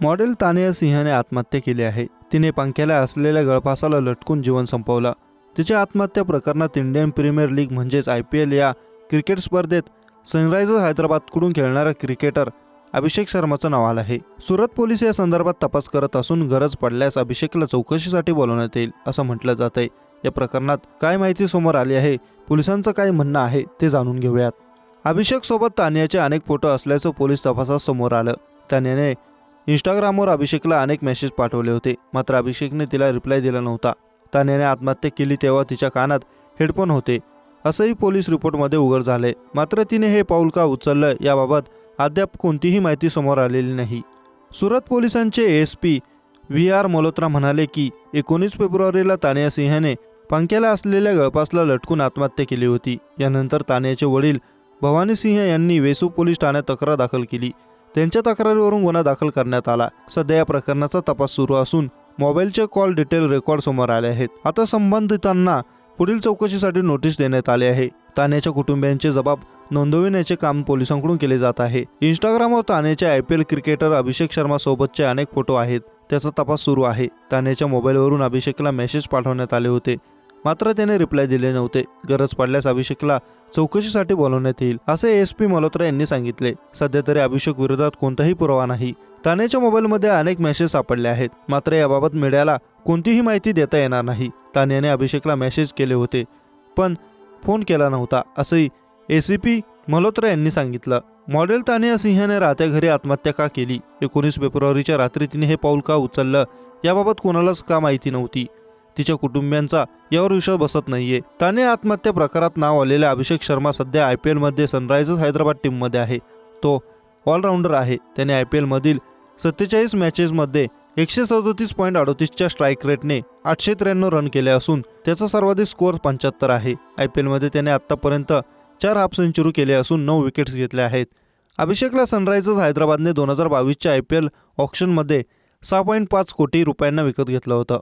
Model Tania सिंहने आत्महत्या केली आहे. तिने पंख्याला असलेल्या गळफासाला लटकून जीवन संपवलं. तिच्या आत्महत्या प्रकरणात इंडियन प्रीमियर लीग म्हणजेच आय पी एल या क्रिकेट स्पर्धेत सनरायझर्स हैदराबादकडून खेळणारा क्रिकेटर अभिषेक शर्माचं नाव आलं आहे. सुरत पोलीस या संदर्भात तपास करत असून गरज पडल्यास अभिषेकला चौकशीसाठी बोलवण्यात येईल असं म्हटलं जात आहे या प्रकरणात काय माहिती समोर आली आहे पोलिसांचं काय म्हणणं आहे ते जाणून घेऊयात. अभिषेक सोबत तानियाचे अनेक फोटो असल्याचं पोलीस तपासात समोर आलं. तान्याने इंस्टाग्रामवर अभिषेकला अनेक मेसेज पाठवले होते. मात्र अभिषेकने तिला रिप्लाय दिला नव्हता. तान्याने आत्महत्या केली तेव्हा तिच्या कानात हेडफोन होते. असंही पोलीस रिपोर्टमध्ये उघड झाले मात्र तिने हे पाऊल का उचललं याबाबत अद्याप कोणतीही माहिती समोर आलेली नाही. सुरत पोलिसांचे S P V R Malhotra म्हणाले की एकोणीस फेब्रुवारीला तानिया सिंहने पंख्याला असलेल्या गळपासला लटकून आत्महत्या केली होती. यानंतर तान्याचे वडील भवानी सिंह यांनी वेसू पोलीस ठाण्यात तक्रार दाखल केली. त्यांच्या तक्रारीवरून गुन्हा दाखल करण्यात आला. सध्या या प्रकरणाचा तपास सुरू असून मोबाईलचे कॉल डिटेल रेकॉर्ड समोर आले आहेत. आता संबंधितांना पुढील चौकशीसाठी नोटीस देण्यात आली आहे. तान्याच्या कुटुंबियांचे जबाब नोंदविण्याचे काम पोलिसांकडून केले जात आहे. इंस्टाग्रामवर तान्याचे I P L cricketer Abhishek Sharma सोबतचे अनेक फोटो आहेत. त्याचा तपास सुरू आहे. तान्याच्या मोबाईलवरून अभिषेकला मेसेज पाठवण्यात आले होते. मात्र त्याने रिप्लाय दिले नव्हते. गरज पडल्यास अभिषेकला चौकशीसाठी बोलवण्यात येईल असे एस पी मल्होत्रा यांनी सांगितले. सध्या तरी अभिषेक विरोधात कोणताही पुरावा नाही. तानेच्या मोबाईलमध्ये अनेक मेसेज सापडले आहेत. मात्र याबाबत मीडियाला कोणतीही माहिती देता येणार नाही. तान्याने अभिषेकला मेसेज केले होते पण फोन केला नव्हता असंही एसीपी मल्होत्रा यांनी सांगितलं. मॉडेल तानिया सिंहने राहत्या घरी आत्महत्या का केली? एकोणीस फेब्रुवारीच्या रात्री तिने हे पाऊल का उचललं? याबाबत कोणालाच का माहिती नव्हती? तिच्या कुटुंबियांचा यावर विश्वास बसत नाहीये. त्याने आत्महत्या प्रकारात नाव आलेला अभिषेक शर्मा सध्या आय पी एलमध्ये सनरायझर्स हैदराबाद टीममध्ये आहे. तो ऑलराऊंडर आहे. त्याने आय पी एलमधील सत्तेचाळीस मॅचेसमध्ये एकशे सदोतीस पॉईंट अडोतीसच्या स्ट्राईक रेटने आठशे त्र्याण्णव रन केले असून त्याचा सर्वाधिक स्कोअर पंच्याहत्तर आहे. आय पी एलमध्ये त्याने आत्तापर्यंत चार हाफ सेंचुरी केले असून नऊ विकेट्स घेतल्या आहेत. अभिषेकला सनरायझर्स हैदराबादने दोन हजार बावीसच्या आय पी एल ऑप्शनमध्ये सहा पॉईंट पाच कोटी रुपयांना विकत घेतलं होतं.